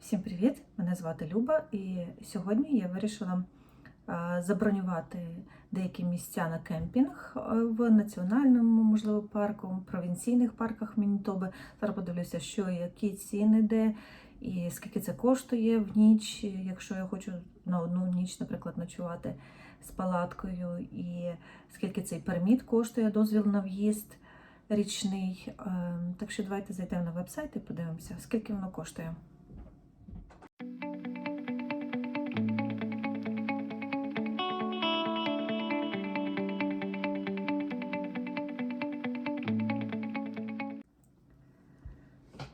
Всім привіт! Мене звати Люба, і сьогодні я вирішила забронювати деякі місця на кемпінг в національному, можливо, парку, провінційних парках Мінітоби. Зараз подивлюся, що які ціни де, і скільки це коштує в ніч, якщо я хочу на одну ніч, наприклад, ночувати з палаткою, і скільки цей перміт коштує, дозвіл на в'їзд річний. Ем, Так що давайте зайдемо на вебсайт і подивимося, скільки воно коштує.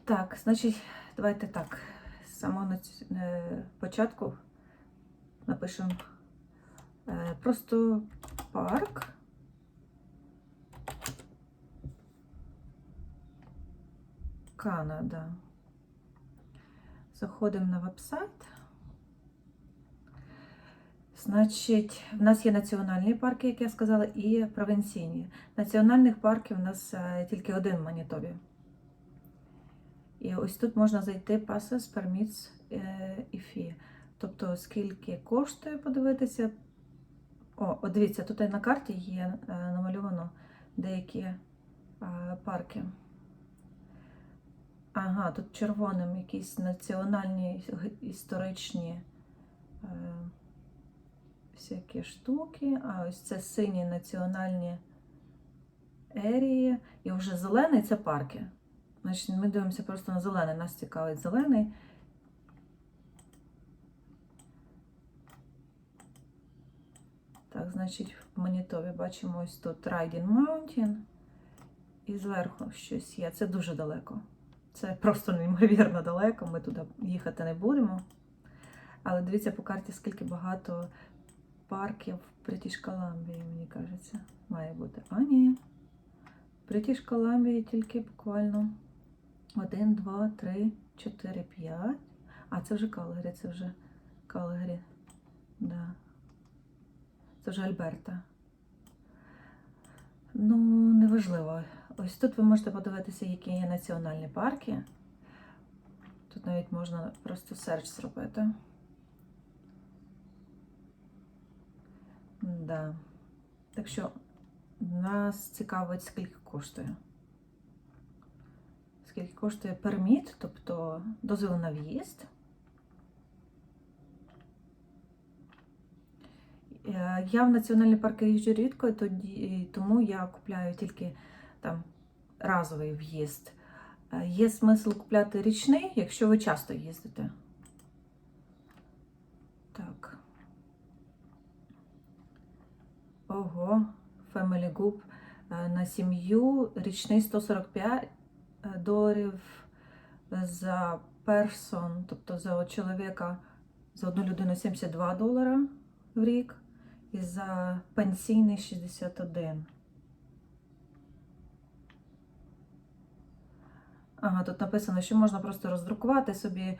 Так, значить, давайте так. З самого е, початку напишемо е, просто парк. Канада. Заходимо на вебсайт. Значить, в нас є національні парки, як я сказала, і провінційні. Національних парків у нас е, тільки один в Манітобі. І ось тут можна зайти Passes, Permits е, і Fee. Тобто, скільки коштує подивитися. О, от дивіться, тут на карті є е, намальовано деякі е, парки. Ага, тут червоним якісь національні історичні е, всякі штуки. А ось це сині національні ерії. І вже зелений це парки. Значить, ми дивимося просто на зелений. Нас цікавить зелений. Так, значить, в моніторі бачимо ось тут Riding Mountain. І зверху щось є. Це дуже далеко. Це просто неймовірно далеко. Ми туди їхати не будемо. Але дивіться по карті, скільки багато парків в British Columbia, мені кажеться, має бути. А ні. British Columbia тільки буквально 1, 2, 3, 4, 5. А, це вже Калгарі, це вже Калгарі. Да. Це вже Альберта. Ну, неважливо. Ось тут ви можете подивитися, які є національні парки. Тут навіть можна просто серч зробити. Да. Так що нас цікавить, скільки коштує. Скільки коштує перміт, тобто дозвіл на в'їзд. Е, Я в національні парки їжджу рідко, тоді, тому я купляю тільки там разовий в'їзд. Е, Є смисл купляти річний, якщо ви часто їздите. Так. Ого, Family Group е, на сім'ю річний 145 доларів за персон, тобто за чоловіка, за одну людину 72 долара в рік і за пенсійний 61. Ага, тут написано, що можна просто роздрукувати собі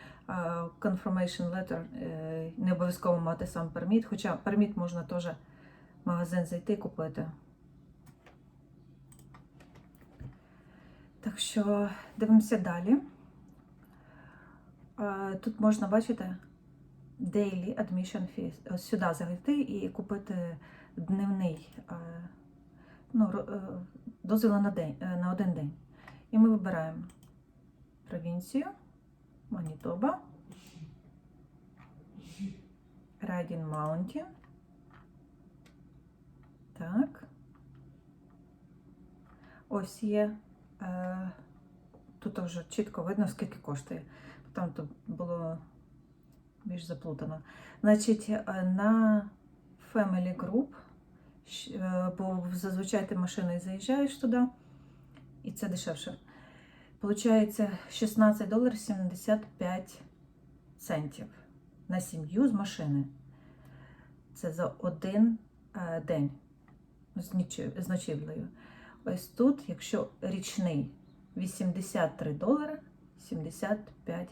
confirmation letter, е, не обов'язково мати сам перміт, хоча перміт можна теж в магазин зайти і купити. Так що дивимося далі. Тут можна бачити daily admission fee. Ось сюди зайти і купити дневний ну, е, дозвіл на, день, е, на один день. І ми вибираємо провінцію, Манітоба, Райдін Маунтін. Так. Ось є. Е, тут вже чітко видно, скільки коштує. Там тут було більш заплутано. Значить, е, на Family Group, е, бо зазвичай ти машиною заїжджаєш туди, і це дешевше. Получається 16 доларів 75 центів на сім'ю з машини. Це за один день з ночівлею. Ось тут, якщо річний 83 долари 75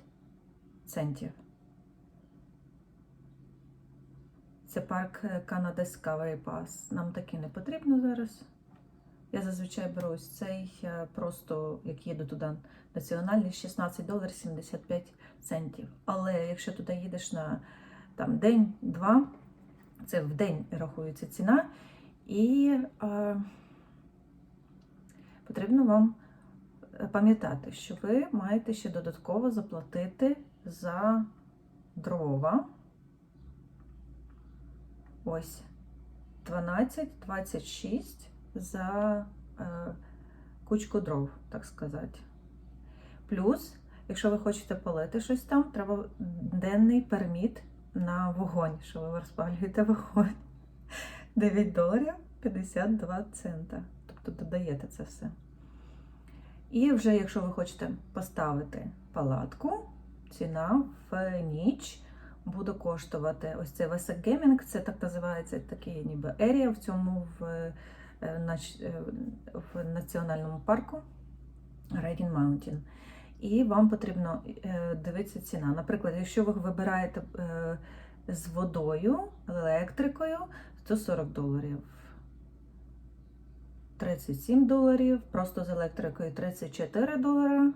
центів. Це парк е, Canada Discovery Pass. Нам таки не потрібно зараз. Я зазвичай беру ось цей просто, як їду туди, національний 16 доларів 75 центів. Але якщо туди їдеш на там, день-два, це в день рахується ціна, і е, потрібно вам пам'ятати, що ви маєте ще додатково заплатити за дрова. Ось 12-26 за е, кучку дров, так сказати. Плюс, якщо ви хочете палити щось там, треба денний перміт на вогонь, що ви розпалюєте вогонь. 9 доларів 52 цента. Тобто додаєте це все. І вже, якщо ви хочете поставити палатку, ціна в ніч буде коштувати ось цей Весек Геймінг, це так називається такий ніби ерія в цьому в, е, е, в національному парку Рейдін Маунтін. І вам потрібно е, дивитися ціна. Наприклад, якщо ви вибираєте з водою, електрикою, то 40 доларів. 37 доларів, просто з електрикою 34 долара.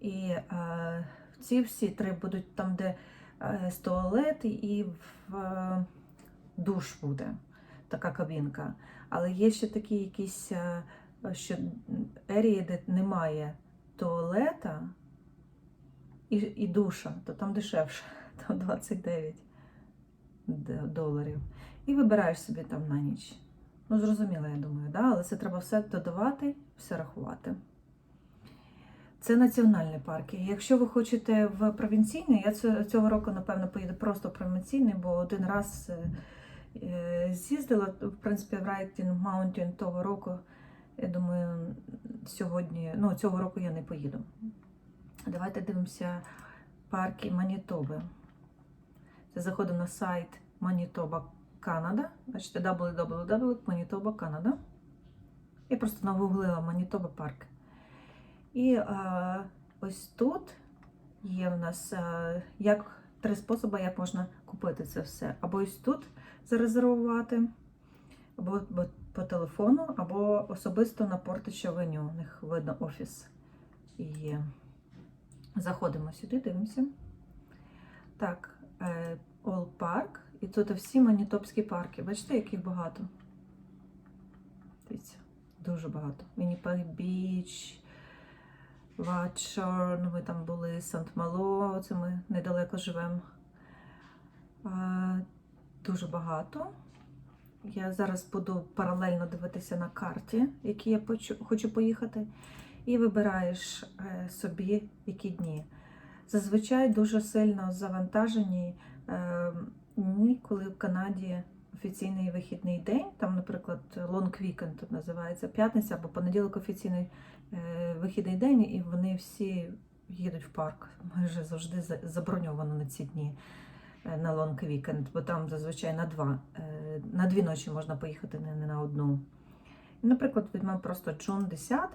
І е, ці всі три будуть там, де е, туалет і в е, душ буде така кабінка. Але є ще такі якісь е, що ерії, де немає туалета і, і душа, то там дешевше, там 29 доларів. І вибираєш собі там на ніч. Ну, зрозуміло, я думаю, да? але це треба все додавати, все рахувати. Це національні парки. Якщо ви хочете в провінційний, я цього року, напевно, поїду просто в провінційний, бо один раз е, е, з'їздила, в принципі, в Райтін Маунтін того року. Я думаю, сьогодні, ну, цього року я не поїду. Давайте дивимося парки Манітоби. Це заходимо на сайт Манітоба Канада. Бачите, www Manitoba Canada. Я просто нагуглила Манітоба парк. І а, ось тут є в нас а, як, три способи, як можна купити це все. Або ось тут зарезервувати, або, по телефону, або особисто на Портич Авеню. У них видно офіс є. Заходимо сюди, дивимося. Так, е, All Park. І тут всі манітопські парки. Бачите, яких багато? Дивіться, дуже багато. Вінніпег Біч, Ватшор, ну ми там були, Сант-Мало, це ми недалеко живемо. Е, Дуже багато. Я зараз буду паралельно дивитися на карті, які я хочу поїхати, і вибираєш е, собі які дні. Зазвичай дуже сильно завантажені е, дні, коли в Канаді офіційний вихідний день, там, наприклад, Long Weekend тут називається п'ятниця або понеділок офіційний е, вихідний день, і вони всі їдуть в парк. Майже завжди за- заброньовано на ці дні е, на Long Weekend, бо там зазвичай на два, е, на дві ночі можна поїхати, не, на одну. Наприклад, візьмемо просто Джун 10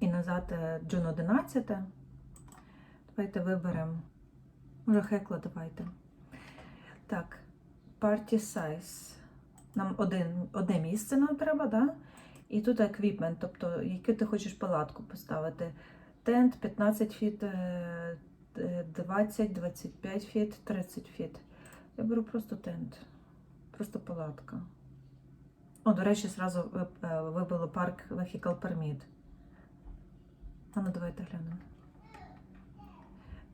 і назад е, Джун 11. Давайте виберемо. Може, хекла давайте. Так, party size. Нам один, одне місце нам треба, да? І тут equipment, тобто яку ти хочеш палатку поставити. Тент 15 фіт, е, е, 20, 25 фіт, 30 фіт. Я беру просто тент, просто палатка. О, до речі, зразу е, вибило парк Vehicle Permit. А ну давайте глянемо.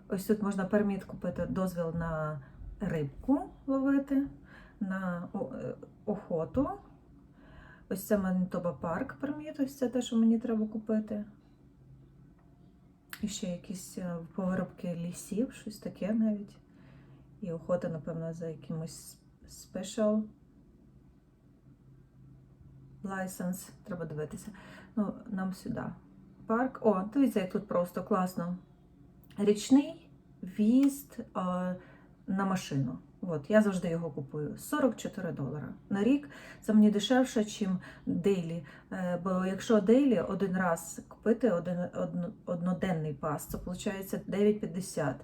Ось тут можна перміт купити дозвіл на рибку ловити, на е, охоту. Ось це Манітоба парк перміт, ось це те, що мені треба купити. І ще якісь е, повиробки лісів, щось таке навіть. І охота, напевно, за якимось special license. Треба дивитися. Ну, нам сюди. Парк. О, дивіться, як тут просто класно. Річний в'їзд е, на машину. От, я завжди його купую. 44 долара на рік. Це мені дешевше, ніж дейлі. Е, бо якщо дейлі один раз купити один, одно- одноденний пас, це виходить 9,50.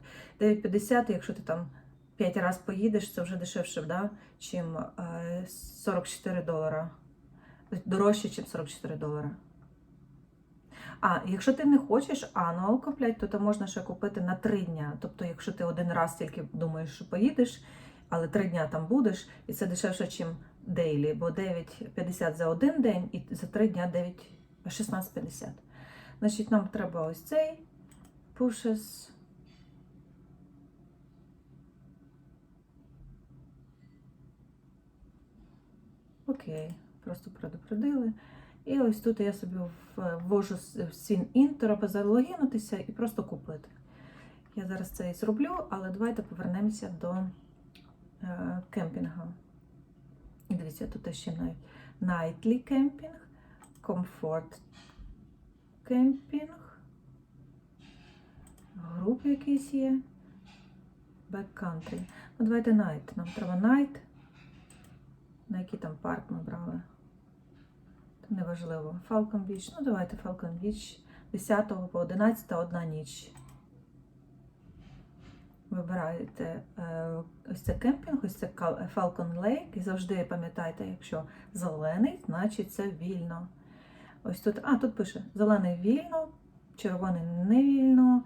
9,50, якщо ти там 5 разів поїдеш, це вже дешевше, да? чим е, 44 долара. Дорожче, ніж 44 долара. А, якщо ти не хочеш ануал купляти, то, то можна ще купити на 3 дня. Тобто, якщо ти один раз тільки думаєш, що поїдеш, але 3 дня там будеш, і це дешевше, ніж дейлі, бо 9,50 за один день і за 3 дня 9, 16,50. Значить, нам треба ось цей pushes. Окей, просто предупредили. І ось тут я собі ввожу сін-ін, треба залогінутися і просто купити. Я зараз це і зроблю, але давайте повернемося до е, кемпінгу. І дивіться, тут ще Nightly кемпінг, Comfort кемпінг, груп якийсь є, Backcountry. Ну, давайте Night. Нам треба Night. На який там парк ми брали? Неважливо. Falcon Beach. Ну, давайте Falcon Beach 10 по 11 одна ніч. Вибираєте е, ось це кемпінг, ось це Falcon Lake. І завжди пам'ятайте, якщо зелений, значить це вільно. Ось тут, а, тут пише: зелений вільно, червоний не вільно,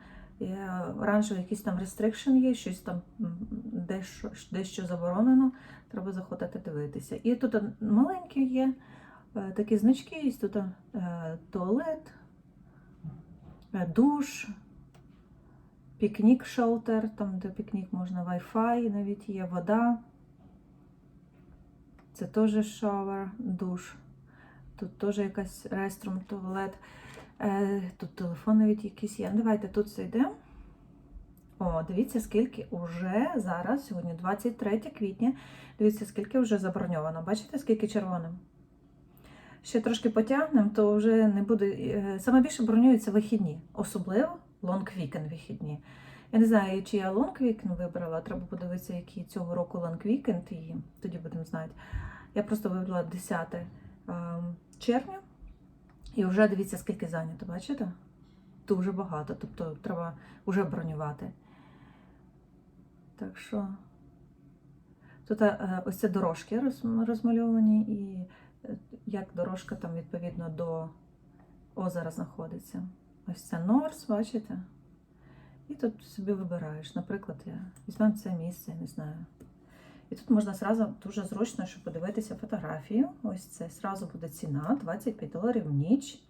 оранжевий якийсь там restriction є, щось там дещо, дещо заборонено. Треба заходити дивитися. І тут маленькі є е, такі значки, є тут е, туалет, е, душ, пікнік шелтер, там де пікнік можна Wi-Fi, навіть є вода. Це теж шовер, душ. Тут теж якась реструм, туалет. Е, тут телефон навіть якийсь є. Ну, Давайте тут зайдемо. О, дивіться, скільки вже зараз, сьогодні 23 квітня. Дивіться, скільки вже заброньовано. Бачите, скільки червоним? Ще трошки потягнемо, то вже не буде. е, Саме більше бронюються вихідні, особливо лонг вікенд вихідні. Я не знаю, чи я лонг вікенд вибрала, треба подивитися, який цього року лонг вікенд, і тоді будемо знати. Я просто вибрала 10 ем, червня, і вже дивіться, скільки зайнято, бачите? Дуже багато, тобто треба вже бронювати. Так що тут е, ось це дорожки розмальовані, і е, як дорожка там відповідно до озера знаходиться. Ось це Норс, бачите? І тут собі вибираєш. Наприклад, я візьмемо це місце, я не знаю. І тут можна зразу дуже зручно, щоб подивитися фотографію. Ось це зразу буде ціна 25 доларів в ніч.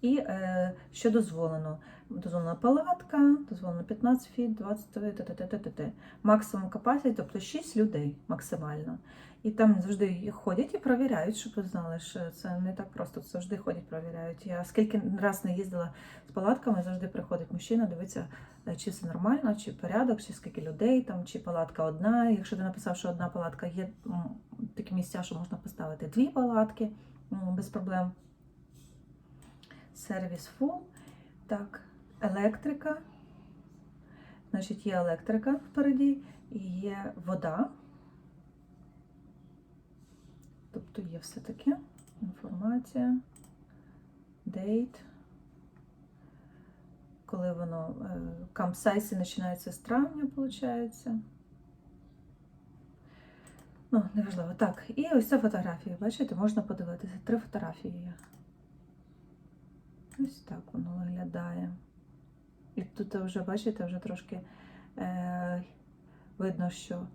І е, що дозволено? Дозволена палатка, дозволено 15 фіт, 20 т-т-т-т-т. Максимум capacity, тобто 6 людей максимально. І там завжди ходять і перевіряють, щоб ви знали, що це не так просто. Завжди ходять, перевіряють. Я скільки раз не їздила з палатками, завжди приходить мужчина, дивиться, е, чи все нормально, чи порядок, чи скільки людей, там, чи палатка одна. Якщо ти написав, що одна палатка є такі місця, що можна поставити дві палатки без проблем. Сервіс фул. Так, електрика. Значить, є електрика впереді і є вода. Тобто є все таке. Інформація, дейт. Коли воно кампсайси починаються з травня, виходить. Ну, неважливо. Так, і ось ця фотографія. Бачите, можна подивитися. Три фотографії є. Ось так воно виглядає. І тут вже, бачите, вже трошки е, видно, що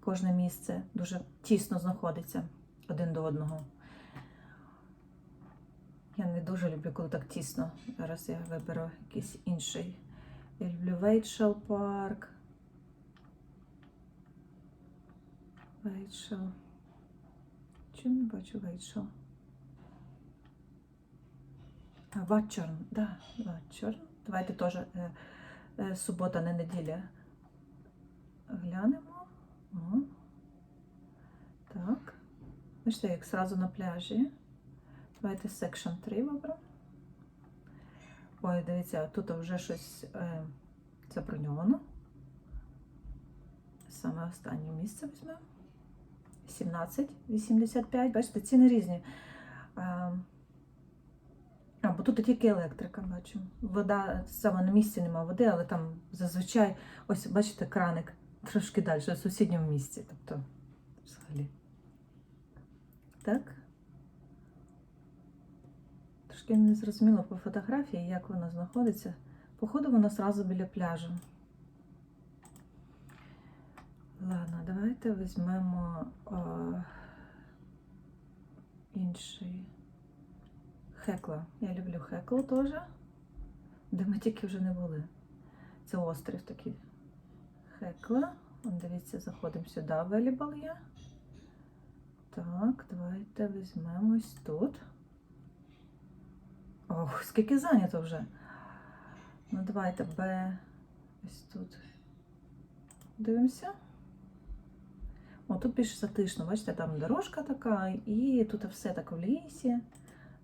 кожне місце дуже тісно знаходиться один до одного. Я не дуже люблю, коли так тісно. Зараз я виберу якийсь інший. Я люблю Вейтшел парк. Вейтшел. Чому не бачу Вейтшел? Ватчорн, да, Ватчорн. Давайте теж е, е, субота, не неділя. Глянемо. О. Так. Бачите, як зразу на пляжі. Давайте Section 3 виберемо. Ой, дивіться, тут вже щось е, заброньовано. Саме останнє місце візьмемо. 17,85. Бачите, ціни різні. А, а, бо тут тільки електрика, бачу. Вода, саме на місці нема води, але там зазвичай, ось бачите, краник трошки далі, в сусідньому місці, тобто взагалі. Так. Трошки не зрозуміло по фотографії, як вона знаходиться. Походу, вона зразу біля пляжу. Ладно, давайте візьмемо а, інший. Хекла. Я люблю Хекл теж. Де ми тільки вже не були. Це острів такий. Хекла. Дивіться, заходимо сюди. Available є. Так, давайте візьмемо ось тут. Ох, скільки зайнято вже. Ну, давайте Б. Ось тут. Дивимося. О, тут більш затишно, бачите, там дорожка така, і тут все так в лісі.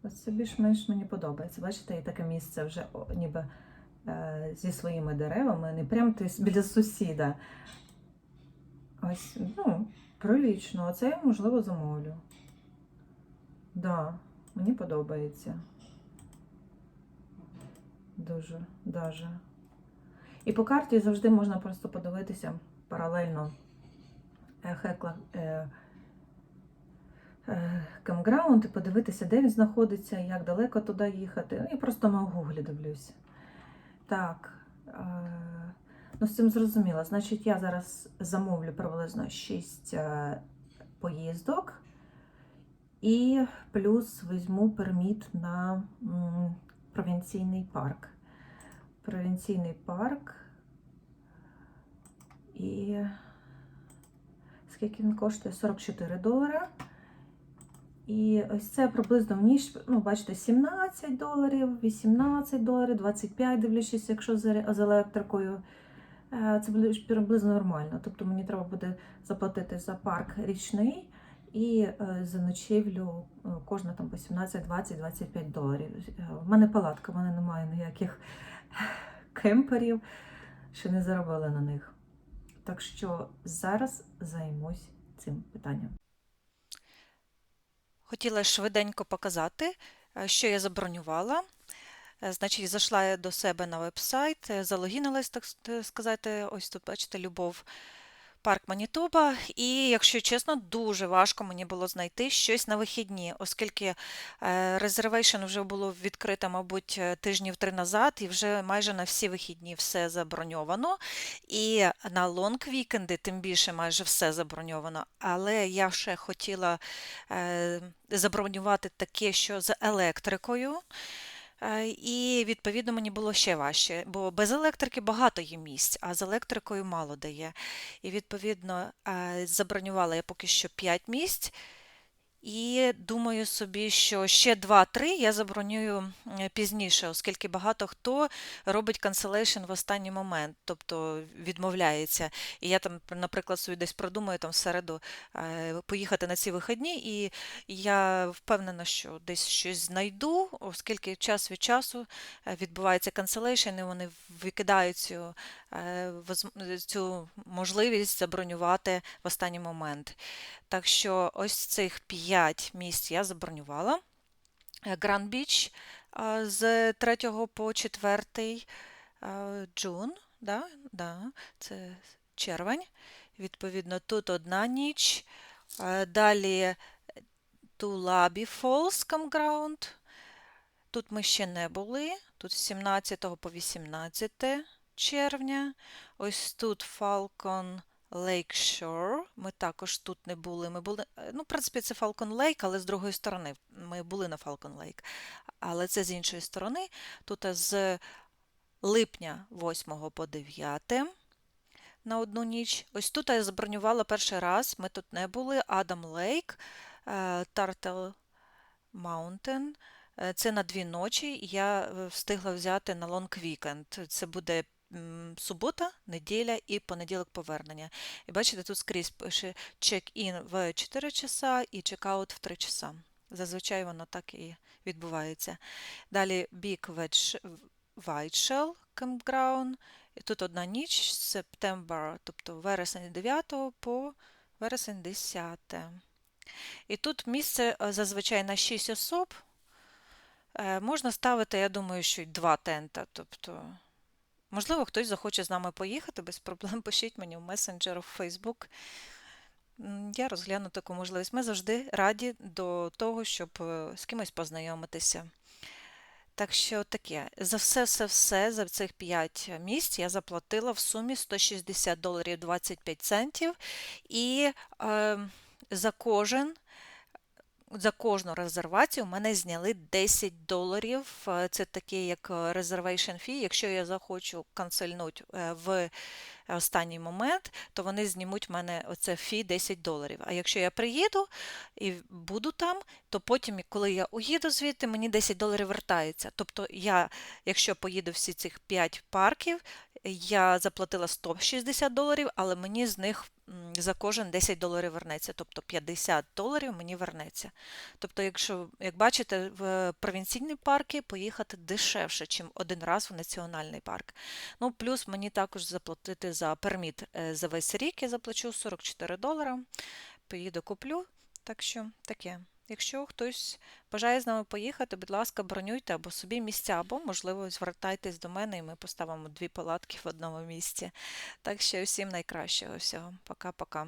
Ось це більш-менш мені подобається. Бачите, і таке місце вже о, ніби е, зі своїми деревами, не прямо біля сусіда. Ось, ну, прилічно. Оце я, можливо, замовлю. Да, мені подобається. Дуже, даже. І по карті завжди можна просто подивитися паралельно е, Хекла е, е, Campground і подивитися, де він знаходиться, як далеко туди їхати. Ну, я просто на гуглі дивлюся. Так. Е, ну, з цим зрозуміло. Значить, я зараз замовлю приблизно 6 е, поїздок. І плюс візьму перміт на провінційний парк. Провінційний парк. І скільки він коштує? 44 долара. І ось це приблизно в ніж, ну, бачите, 17 доларів, 18 доларів, 25, дивлячись, якщо з електрикою. Е, Це буде приблизно нормально. Тобто мені треба буде заплатити за парк річний і е, за ночівлю е, кожна там по 17, 20, 25 доларів. В мене палатка, в мене немає ніяких кемперів, ще не заробила на них. Так що зараз займусь цим питанням. Хотіла швиденько показати, що я забронювала. Е, Значить, зайшла я до себе на веб-сайт, е, залогінилась, так сказати, ось тут, бачите, Любов, парк Манітоба. І, якщо чесно, дуже важко мені було знайти щось на вихідні, оскільки резервейшн вже було відкрито, мабуть, е, тижнів три назад, і вже майже на всі вихідні все заброньовано. І на лонг-вікенди тим більше майже все заброньовано. Але я ще хотіла е, забронювати таке, що з електрикою. Е, І відповідно мені було ще важче, бо без електрики багато є місць, а з електрикою мало дає. І відповідно е, забронювала я поки що 5 місць. І думаю собі, що ще 2-3 я забронюю пізніше, оскільки багато хто робить cancellation в останній момент, тобто відмовляється. І я там, наприклад, собі десь продумаю там в середу е, поїхати на ці вихідні, і я впевнена, що десь щось знайду, оскільки час від часу е, відбувається cancellation, і вони викидають цю, е, цю можливість забронювати в останній момент. Так що ось цих 5 місць я забронювала. Гранд Біч з 3 по 4 джун, да, да, це червень. Відповідно, тут одна ніч. Е, Далі Тулабі Falls Campground. Тут ми ще не були. Тут з 17 по 18 червня. Ось тут Falcon Lake Shore. Ми також тут не були. Ми були, е, ну, в принципі, це Falcon Lake, але з другої сторони. Ми були на Falcon Lake. Але це з іншої сторони. Тут з липня 8 по 9 на одну ніч. Ось тут я забронювала перший раз. Ми тут не були. Адам Лейк, Mountain. Е, Це на дві ночі. Я е, встигла взяти на лонг вікенд. Це буде субота, неділя і понеділок повернення. І бачите, тут скрізь пише check-in в 4 часа і check-out в 3 часа. Зазвичай воно так і відбувається. Далі Wedge Whiteshell Campground. Тут одна ніч, септембр, тобто вересень 9 по вересень 10. І тут місце е, зазвичай на 6 особ. Е, Можна ставити, я думаю, що й два тента. Тобто Можливо, хтось захоче з нами поїхати без проблем. Пишіть мені в месенджер, в Facebook. Я розгляну таку можливість. Ми завжди раді до того, щоб е, з кимось познайомитися. Так що таке, за все, все, все, за цих 5 місць я заплатила в сумі 160 доларів 25 центів. І е, за кожен, за кожну резервацію в мене зняли 10 доларів. Е, Це таке як е, reservation fee. Якщо я захочу канцельнути е, в останній момент, то вони знімуть в мене оце фі 10 доларів. А якщо я приїду і буду там, то потім, коли я уїду звідти, мені 10 доларів вертається. Тобто я, якщо поїду всі цих 5 парків, я заплатила 160 доларів, але мені з них за кожен 10 доларів вернеться. Тобто 50 доларів мені вернеться. Тобто, якщо, як бачите, в провінційні парки поїхати дешевше, ніж один раз в національний парк. Ну, плюс мені також заплатити за перміт е, за весь рік. Я заплачу 44 долара. Поїду куплю. Так що таке. Якщо хтось бажає з нами поїхати, будь ласка, бронюйте або собі місця, або, можливо, звертайтесь до мене і ми поставимо дві палатки в одному місці. Так що всім найкращого всього. Пока-пока.